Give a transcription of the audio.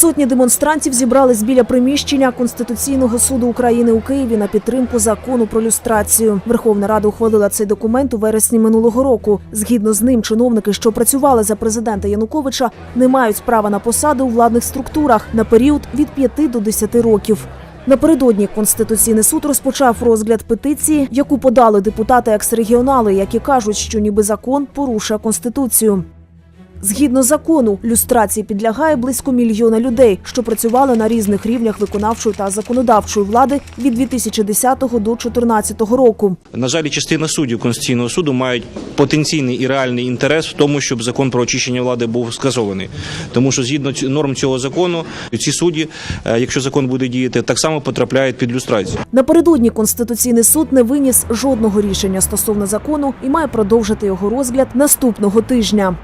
Сотні демонстрантів зібрались біля приміщення Конституційного суду України у Києві на підтримку закону про люстрацію. Верховна Рада ухвалила цей документ у вересні минулого року. Згідно з ним, чиновники, що працювали за президента Януковича, не мають права на посади у владних структурах на період від 5 до 10 років. Напередодні Конституційний суд розпочав розгляд петиції, яку подали депутати екс-регіонали, які кажуть, що ніби закон порушує конституцію. Згідно закону, люстрації підлягає близько мільйона людей, що працювали на різних рівнях виконавчої та законодавчої влади від 2010 до 2014 року. На жаль, частина суддів Конституційного суду мають потенційний і реальний інтерес в тому, щоб закон про очищення влади був скасований. Тому що згідно норм цього закону, ці судді, е, якщо закон буде діяти, так само потрапляють під люстрацію. Напередодні Конституційний суд не виніс жодного рішення стосовно закону і має продовжити його розгляд наступного тижня.